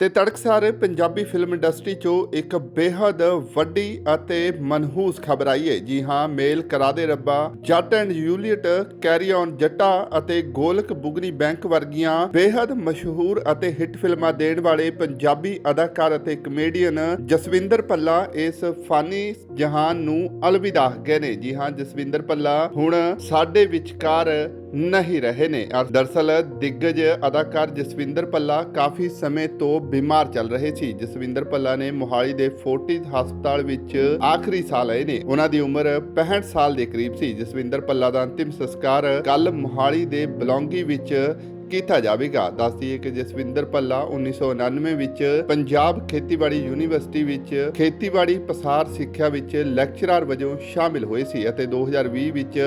ਤੇ ਤੜਕਸਾਰ Punjabi film industry 'ਚੋਂ ਇੱਕ ਬੇਹੱਦ ਵੱਡੀ ਅਤੇ ਮਨਹੂਸ ਖਬਰ ਆਈ ਹੈ। ਜੀ ਹਾਂ, ਮੇਲ ਕਰਾ ਦੇ ਰੱਬਾ। Jatt and Juliet carry on Jatta ਅਤੇ ਗੋਲਕ ਬੁਗਰੀ ਬੈਂਕ ਵਰਗੀਆਂ ਬੇਹੱਦ ਮਸ਼ਹੂਰ ਅਤੇ ਹਿੱਟ ਫਿਲਮਾਂ ਦੇਣ ਵਾਲੇ ਪੰਜਾਬੀ ਅਦਾਕਾਰ ਅਤੇ ਕਮੇਡੀਅਨ ਜਸਵਿੰਦਰ ਭੱਲਾ ਇਸ ਫਾਨੀ ਜਹਾਨ ਨੂੰ ਅਲਵਿਦਾ ਗਏ ਨੇ। ਜੀ ਹਾਂ, ਜਸਵਿੰਦਰ ਭੱਲਾ, ਹੁਣ ਸਾਡੇ ਵਿਚਕਾਰ ਨਹੀਂ ਰਹੇ ਨੇ। ਔਰ ਦਰਸਲ ਦਿੱਗਜ ਅਦਾਕਾਰ ਜਸਵਿੰਦਰ ਪੱਲਾ ਕਾਫੀ ਸਮੇਂ ਤੋਂ ਬਿਮਾਰ ਚੱਲ ਰਹੇ ਸੀ। ਜਸਵਿੰਦਰ ਪੱਲਾ ਨੇ ਮੋਹਾਲੀ ਦੇ ਫੋਰਟਿਸ ਹਸਪਤਾਲ ਵਿੱਚ ਆਖਰੀ ਸਾਹ ਲਏ ਨੇ। ਉਹਨਾਂ ਦੀ ਉਮਰ 65 ਸਾਲ ਦੇ ਕਰੀਬ ਸੀ। ਜਸਵਿੰਦਰ ਪੱਲਾ ਦਾ ਅੰਤਿਮ ਸੰਸਕਾਰ ਕੱਲ ਮੋਹਾਲੀ ਦੇ ਬਲੌਂਗੀ ਵਿੱਚ ਕੀਤਾ ਜਾਵੇਗਾ। ਦੱਸਦੀ ਹੈ ਕਿ ਜਸਵਿੰਦਰ ਪੱਲਾ 1999 ਵਿੱਚ ਪੰਜਾਬ ਖੇਤੀਬਾੜੀ ਯੂਨੀਵਰਸਿਟੀ ਵਿੱਚ ਖੇਤੀਬਾੜੀ ਪਸਾਰ ਸਿੱਖਿਆ ਵਿੱਚ ਲੈਕਚਰਰ ਵਜੋਂ ਸ਼ਾਮਿਲ ਹੋਏ ਸੀ ਅਤੇ 2020 ਵਿੱਚ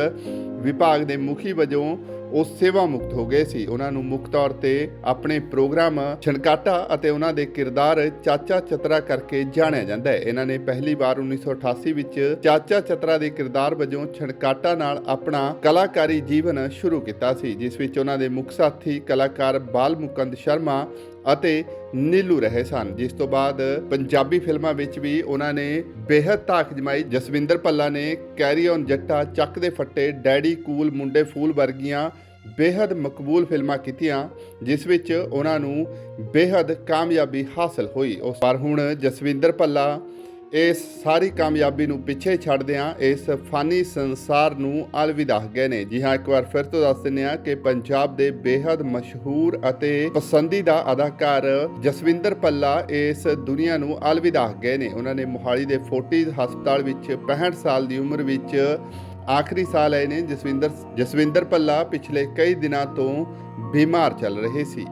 ਵਿਭਾਗ ਦੇ ਮੁਖੀ ਵਜੋਂ ਉਹ ਸੇਵਾ ਮੁਕਤ ਹੋ ਗਏ ਸੀ। ਉਹਨਾਂ ਨੂੰ ਮੁੱਖ ਤੌਰ ਤੇ ਆਪਣੇ ਪ੍ਰੋਗਰਾਮ, ਛਣਕਾਟਾ ਅਤੇ ਉਹਨਾਂ ਦੇ ਕਿਰਦਾਰ ਚਾਚਾ ਚਤਰਾ ਕਰਕੇ ਜਾਣਿਆ ਜਾਂਦਾ ਹੈ। ਇਹਨਾਂ ਨੇ ਪਹਿਲੀ ਵਾਰ 1988 ਵਿੱਚ ਚਾਚਾ ਚਤਰਾ ਦੇ ਕਿਰਦਾਰ ਵਜੋਂ ਛਣਕਾਟਾ ਨਾਲ ਆਪਣਾ ਕਲਾਕਾਰੀ ਜੀਵਨ ਸ਼ੁਰੂ ਕੀਤਾ ਸੀ, ਜਿਸ ਵਿੱਚ ਉਹਨਾਂ ਦੇ ਮੁੱਖ ਸਾਥੀ ਕਲਾਕਾਰ ਬਾਲ ਮੁਕੰਦ ਸ਼ਰਮਾ ਅਤੇ ਨੀਲੂ ਰਹੇ ਸਨ, ਜਿਸ ਤੋਂ ਬਾਅਦ ਪੰਜਾਬੀ ਫਿਲਮਾਂ ਵਿੱਚ ਵੀ ਉਹਨਾਂ ਨੇ ਬੇਹੱਦ ਤਾਕ ਜਮਾਈ। ਜਸਵਿੰਦਰ ਪੱਲਾ ਨੇ ਕੈਰੀ ਔਨ ਜੱਟਾ, ਚੱਕ ਦੇ ਫੱਟੇ, ਡੈਡੀ ਕੂਲ, ਮੁੰਡੇ ਫੂਲ ਵਰਗੀਆਂ ਬੇਹੱਦ ਮਕਬੂਲ ਫਿਲਮਾਂ ਕੀਤੀਆਂ, ਜਿਸ ਵਿੱਚ ਉਹਨਾਂ ਨੂੰ ਬੇਹੱਦ ਕਾਮਯਾਬੀ ਹਾਸਲ ਹੋਈ। ਉਸ ਪਰ ਹੁਣ ਜਸਵਿੰਦਰ ਪੱਲਾ ਇਸ ਸਾਰੀ ਕਾਮਯਾਬੀ ਨੂੰ ਪਿੱਛੇ ਛੱਡਦਿਆਂ ਇਸ ਫਾਨੀ ਸੰਸਾਰ ਨੂੰ ਅਲਵਿਦਾ ਗਏ ਨੇ। ਜੀ ਹਾਂ, ਇੱਕ ਵਾਰ ਫਿਰ ਤੋਂ ਦੱਸ ਦਿੰਦੇ ਹਾਂ ਕਿ ਪੰਜਾਬ ਦੇ ਬੇਹੱਦ ਮਸ਼ਹੂਰ ਅਤੇ ਪਸੰਦੀਦਾ ਅਦਾਕਾਰ ਜਸਵਿੰਦਰ ਪੱਲਾ ਇਸ ਦੁਨੀਆ ਨੂੰ ਅਲਵਿਦਾ ਗਏ ਨੇ। ਉਹਨਾਂ ਨੇ ਮੋਹਾਲੀ ਦੇ ਫੋਰਟਿਸ ਹਸਪਤਾਲ ਵਿੱਚ 65 ਸਾਲ ਦੀ ਉਮਰ ਵਿੱਚ ਆਖਰੀ ਸਾਲ ਆਏ ਨੇ। ਜਸਵਿੰਦਰ ਜਸਵਿੰਦਰ ਪੱਲਾ ਪਿਛਲੇ ਕਈ ਦਿਨਾਂ ਤੋਂ ਬਿਮਾਰ ਚੱਲ ਰਹੇ ਸੀ।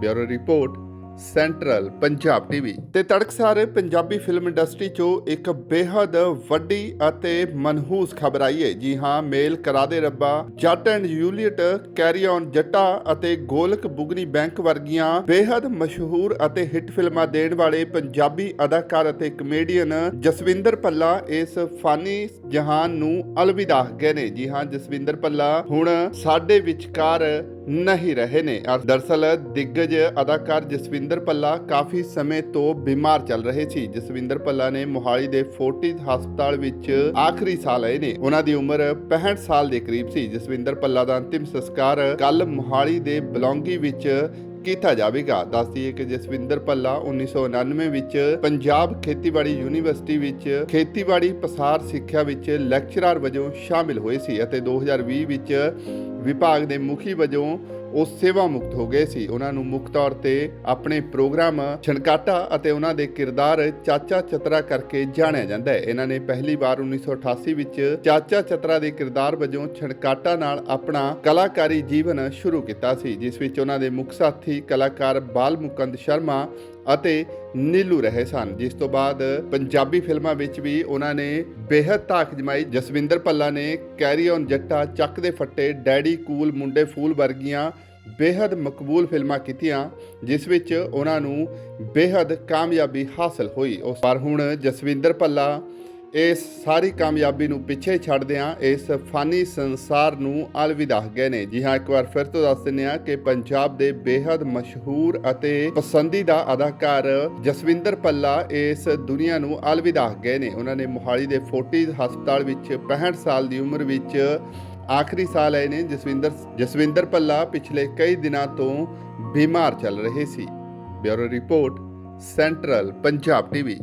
Bureau report. Central Punjab TV ਤੇ ਤੜਕਸਾਰ ਪੰਜਾਬੀ ਫਿਲਮ ਇੰਡਸਟਰੀ 'ਚੋਂ ਇੱਕ ਬੇहद ਵੱਡੀ ਅਤੇ ਮਨਹੂਸ ਖਬਰ ਆਈ ਹੈ। ਜੀ ਹਾਂ, ਮੇਲ ਕਰਾ ਦੇ ਰੱਬਾ। Jatt and Juliet carry on Jatta ਅਤੇ ਗੋਲਕ ਬੁਗਨੀ ਬੈਂਕ ਵਰਗੀਆਂ ਬੇहद ਮਸ਼ਹੂਰ ਅਤੇ ਹਿੱਟ ਫਿਲਮਾਂ ਦੇਣ ਵਾਲੇ ਪੰਜਾਬੀ ਅਦਾਕਾਰ ਅਤੇ ਕਮੇਡੀਅਨ ਜਸਵਿੰਦਰ ਭੱਲਾ ਇਸ ਫਾਨੀ ਜਹਾਨ ਨੂੰ ਅਲਵਿਦਾ ਗਏ ਨੇ। ਜੀ ਹਾਂ, ਜਸਵਿੰਦਰ ਭੱਲਾ, ਹੁਣ ਸਾਡੇ ਵਿਚਕਾਰ ਨਹੀਂ ਰਹੇ ਨੇ। ਦਰਸਲ ਦਿੱਗਜ ਅਦਾਕਾਰ ਜਸਵਿੰਦਰ ਪੱਲਾ ਕਾਫੀ ਸਮੇਂ ਤੋਂ ਬਿਮਾਰ ਚੱਲ ਰਹੇ ਸੀ। ਜਸਵਿੰਦਰ ਪੱਲਾ ਨੇ ਮੋਹਾਲੀ ਦੇ ਫੋਰਟਿਸ ਹਸਪਤਾਲ ਵਿੱਚ ਆਖਰੀ ਸਾਹ ਲਏ ਨੇ। ਉਹਨਾਂ ਦੀ ਉਮਰ 65 ਸਾਲ ਦੇ ਕਰੀਬ ਸੀ। ਜਸਵਿੰਦਰ ਪੱਲਾ ਦਾ ਅੰਤਿਮ ਸੰਸਕਾਰ ਕੱਲ ਮੋਹਾਲੀ ਦੇ ਬਲੌਂਗੀ ਵਿੱਚ ਕੀਤਾ ਜਾਵੇਗਾ। ਦੱਸਦੀ ਹੈ ਕਿ ਜਸਵਿੰਦਰ ਪੱਲਾ 1999 ਵਿੱਚ ਪੰਜਾਬ ਖੇਤੀਬਾੜੀ ਯੂਨੀਵਰਸਿਟੀ ਵਿੱਚ ਖੇਤੀਬਾੜੀ ਪਸਾਰ ਸਿੱਖਿਆ ਵਿੱਚ ਲੈਕਚਰਰ ਵਜੋਂ ਸ਼ਾਮਿਲ ਹੋਏ ਸੀ ਅਤੇ 2020 ਵਿੱਚ ਵਿਭਾਗ ਦੇ ਮੁਖੀ ਵਜੋਂ ਉਹ ਸੇਵਾ ਮੁਕਤ ਹੋ ਗਏ ਸੀ। ਉਹਨਾਂ ਨੂੰ ਮੁੱਖ ਤੌਰ ਤੇ ਆਪਣੇ ਪ੍ਰੋਗਰਾਮ, ਛਣਕਾਟਾ ਅਤੇ ਉਹਨਾਂ ਦੇ ਕਿਰਦਾਰ ਚਾਚਾ ਚਤਰਾ ਕਰਕੇ ਜਾਣਿਆ ਜਾਂਦਾ ਹੈ। ਇਹਨਾਂ ਨੇ ਪਹਿਲੀ ਵਾਰ 1988 ਵਿੱਚ ਚਾਚਾ ਚਤਰਾ ਦੇ ਕਿਰਦਾਰ ਵਜੋਂ ਛਣਕਾਟਾ ਨਾਲ ਆਪਣਾ ਕਲਾਕਾਰੀ ਜੀਵਨ ਸ਼ੁਰੂ ਕੀਤਾ ਸੀ, ਜਿਸ ਵਿੱਚ ਉਹਨਾਂ ਦੇ ਮੁੱਖ ਸਾਥੀ ਕਲਾਕਾਰ ਬਾਲ ਮੁਕੰਦ ਸ਼ਰਮਾ ਅਤੇ ਨੀਲੂ ਰਹੇ ਸਨ। ਜਿਸ ਤੋਂ ਬਾਅਦ ਪੰਜਾਬੀ ਫਿਲਮਾਂ ਵਿੱਚ ਵੀ ਉਹਨਾਂ ਨੇ ਬੇਹਦ ਤਾਕ ਜਮਾਈ। ਜਸਵਿੰਦਰ ਭੱਲਾ ਨੇ ਕੈਰੀ ਔਨ ਜੱਟਾ, ਚੱਕ ਦੇ ਫੱਟੇ, ਡੈਡੀ ਕੂਲ, ਮੁੰਡੇ ਫੂਲ ਵਰਗੀਆਂ ਬੇਹਦ ਮਕਬੂਲ ਫਿਲਮਾਂ ਕੀਤੀਆਂ, ਜਿਸ ਵਿੱਚ ਉਹਨਾਂ ਨੂੰ ਬੇਹਦ ਕਾਮਯਾਬੀ ਹਾਸਲ ਹੋਈ। ਉਸ ਪਰ ਹੁਣ ਜਸਵਿੰਦਰ ਭੱਲਾ ਇਸ ਸਾਰੀ ਕਾਮਯਾਬੀ ਨੂੰ ਪਿੱਛੇ ਛੱਡਦਿਆਂ ਇਸ ਫਾਨੀ ਸੰਸਾਰ ਨੂੰ ਅਲਵਿਦਾ ਗਏ ਨੇ। ਜੀ ਹਾਂ, ਇੱਕ ਵਾਰ ਫਿਰ ਤੋਂ ਦੱਸ ਦਿੰਦੇ ਹਾਂ ਕਿ ਪੰਜਾਬ ਦੇ ਬੇहद ਮਸ਼ਹੂਰ ਅਤੇ ਪਸੰਦੀਦਾ ਅਦਾਕਾਰ ਜਸਵਿੰਦਰ ਪੱਲਾ ਇਸ ਦੁਨੀਆ ਨੂੰ ਅਲਵਿਦਾ ਗਏ ਨੇ। ਉਹਨਾਂ ਨੇ ਮੋਹਾਲੀ ਦੇ ਫੋਰਟਿਸ ਹਸਪਤਾਲ ਵਿੱਚ 65 ਸਾਲ ਦੀ ਉਮਰ ਵਿੱਚ ਆਖਰੀ ਸਾਲ ਆਏ ਨੇ। ਜਸਵਿੰਦਰ ਜਸਵਿੰਦਰ ਪੱਲਾ ਪਿਛਲੇ ਕਈ ਦਿਨਾਂ ਤੋਂ ਬਿਮਾਰ ਚੱਲ ਰਹੇ ਸੀ। Bureau report, central Punjab TV.